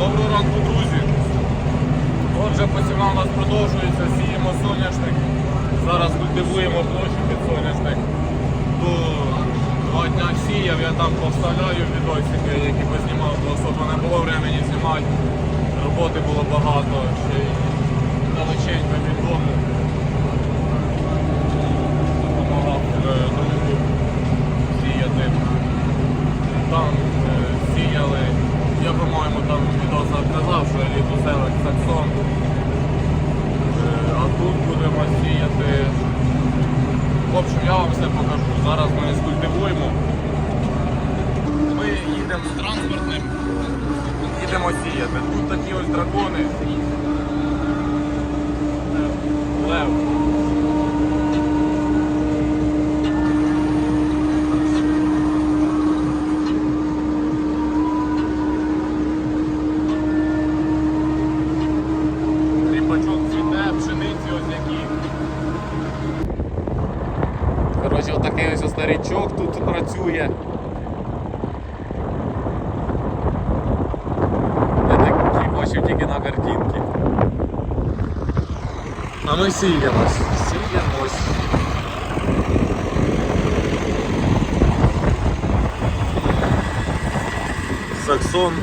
Доброго ранку, друзі. Отже, посівна у нас продовжується, сіємо соняшник. Зараз культивуємо площу під соняшник. До два дня сіяв, я там повставляю відосики, які познімав, бо особо не було времени знімати. Роботи було багато, ще й далеченько від дому. Допомагав е, другу сіяти. Там е, сіяли. Я, по-моєму, там в відосах казав, що еліту селек Саксон. Е, А тут будемо сіяти. В общем, я вам все покажу. Зараз ми скультивуємо. Ми їдемо з транспортним, їдемо сіяти. Тут такі ось дракони. Лев. Коротше, отакий ось старичок тут працює. Я так бачив тільки на картинці. А ми сіємось. Сіємось. Саксон.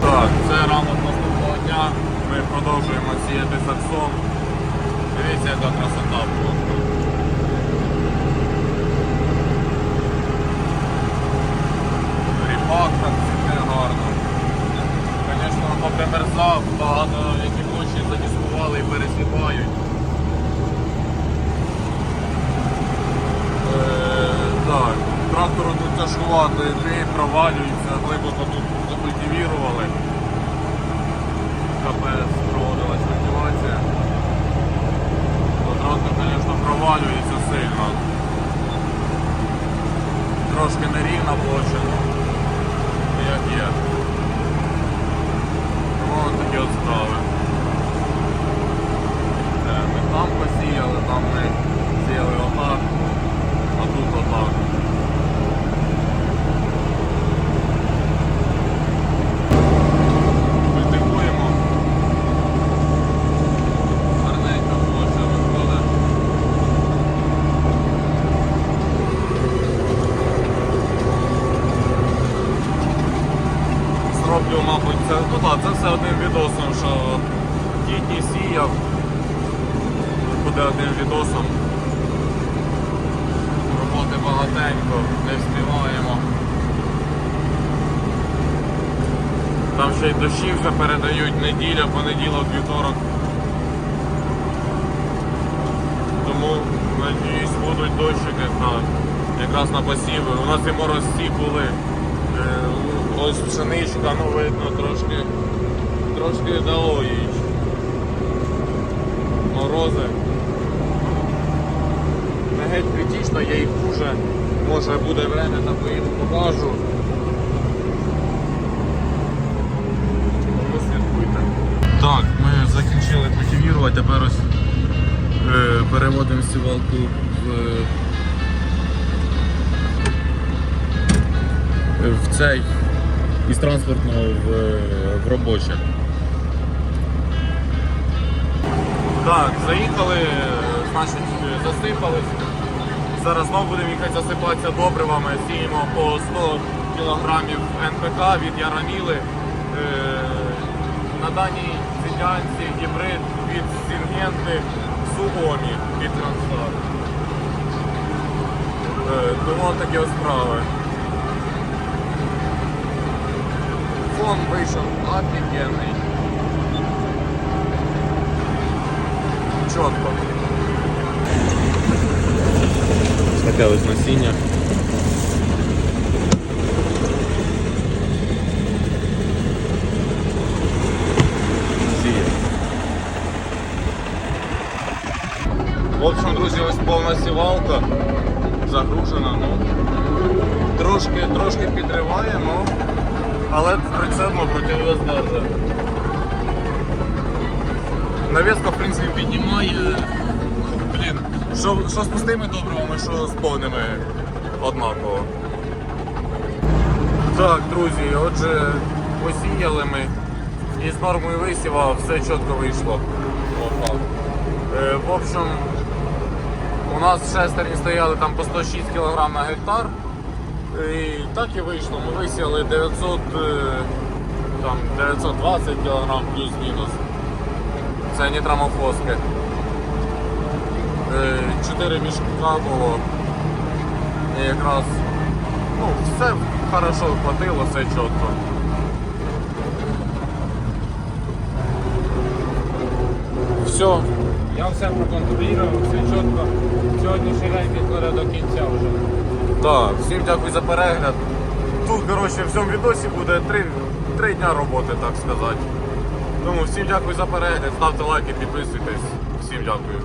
Так, це ранок наступного дня. Ми продовжуємо сіяти саксон. Дивіться, яка красота була. Ріпак так цвіте гарно. Звісно, попримерзав, багато які площі задіскували і пересипають. Е, Так, трактору тут тяжкувати, дві провалюються, глибоко тут закультивірували. КПС Трактор, звісно, провалюється сильно. Трошки нерівна площа, ну як є. Вот такі от справи. Це ми там посіяли, там ми сіяли отак, а тут отак. Культивуємо. Гарненько площа виходить. Зроблю, мабуть, це, ну так, це все одним відосом, що ті сіяв. Буде одним відосом. Роботи багатенько, не встигаємо. Там ще й дощі вже передають неділя, понеділок, вівторок. Тому, надіюсь, будуть дощики на, якраз на посіви. У нас і морозці були. Е, Ось пшеничка, ну видно, трошки, трошки дало їй. Морози. Не геть критично, є і хуже. Може буде время, та поїду покажу. Так, ми закінчили культивірувати, тепер ось е, переводимо сівалку в, в цей із транспортного в, в робоче. Так, заїхали, значить, засипались. Зараз знову будемо їхати засипатися добривами, сіємо по 100 кг НПК від Яраміли. Е, на даній ділянці гібрид від Сінгенти Суомі від Трансфар. Е, тому такі ось справи. Фон вийшов офігенний. Чітко. Таке ось насіння. В общем, друзі, ось повна сівалка загружена, ну трошки, трошки підриває, ну але прицельно противоздержа. Навіска, в принципі, піднімає. Блін, що, що з пустими добривами, що з повними. однаково. Так, друзі, отже, посіяли ми. І з нормою висіва все чітко вийшло. Отак. Е, в общем, у нас шестерні стояли там по 106 кг на гектар. І так і вийшло. Ми висіяли 900, е, там, 920 кг плюс-мінус. Це нітрамофоски. Е, Чотири мішка було. І якраз ну, все хорошо хватило, все чітко. Все. Я все проконтролював, все чітко. Сьогоднішній день підкладе до кінця вже. Так, всім дякую за перегляд. Тут, коротше, в цьому відосі буде три, три дня роботи, так сказати. Тому всім дякую за перегляд, ставте лайки, підписуйтесь. Всім дякую.